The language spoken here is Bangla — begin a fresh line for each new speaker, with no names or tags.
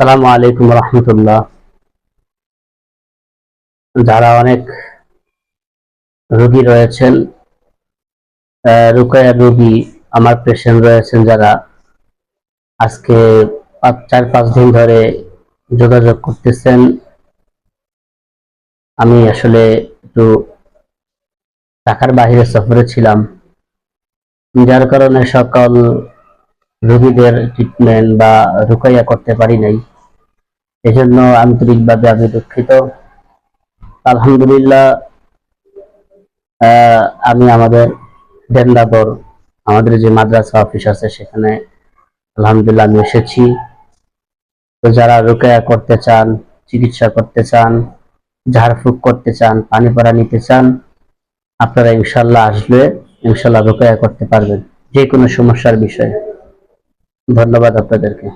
সালামু আলাইকুম রহমতুল্লাহ। যারা অনেক রোগী রয়েছেন রুকায়া রোগী আমার পেশেন্ট রয়েছেন যারা আজকে চার, পাঁচ দিন ধরে যোগাযোগ করতেছেন। আমি আসলে একটু ঢাকার বাইরে সফরে ছিলাম। যার কারণে সকল রোগীদের ট্রিটমেন্ট বা রুকাইয়া করতে পারি নাই। এজন্য আন্তরিকভাবে আমি দুঃখিত। আলহামদুলিল্লাহ আমি আমাদের ডেন্দাবর আমাদের যে মাদ্রাসা অফিস আছে সেখানে আলহামদুলিল্লাহ আমি এসেছি। তো যারা রুকায়া করতে চান, চিকিৎসা করতে চান, ঝাড়ফুঁক করতে চান, পানি পড়া নিতে চান, আপনারা ইনশাল্লাহ আসলে ইনশাল্লাহ রুকায়া করতে পারবেন, যে কোনো সমস্যার বিষয়ে। ধন্যবাদ আপনাদেরকে